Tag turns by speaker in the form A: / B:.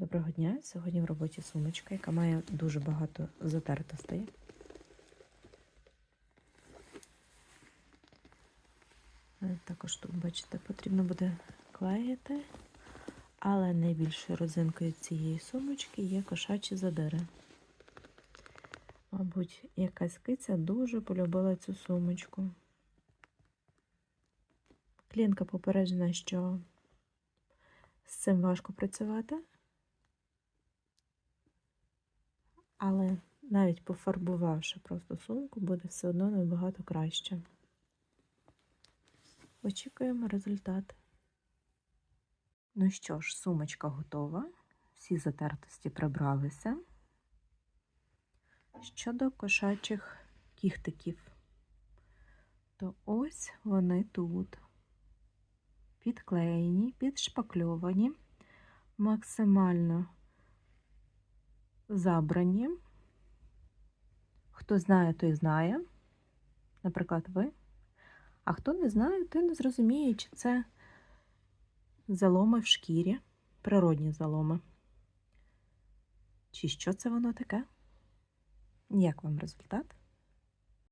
A: Доброго дня! Сьогодні в роботі сумочка, яка має дуже багато затертостей. Е, Також тут, бачите, потрібно буде клеїти, але найбільшою родзинкою цієї сумочки є кошачі задири. Мабуть, якась киця дуже полюбила цю сумочку. Клієнтка попереджена, що з цим важко працювати. Але навіть пофарбувавши просто сумку, буде все одно набагато краще. Очікуємо результат. Ну що ж, сумочка готова. Всі затертості прибралися. Щодо кошачих кіхтиків, то ось вони тут. Підклеєні, підшпакльовані, максимально забрані. Хто знає, той знає. Наприклад, ви. А хто не знає, той не зрозуміє, чи це заломи в шкірі, природні заломи. Чи що це воно таке? Як вам результат?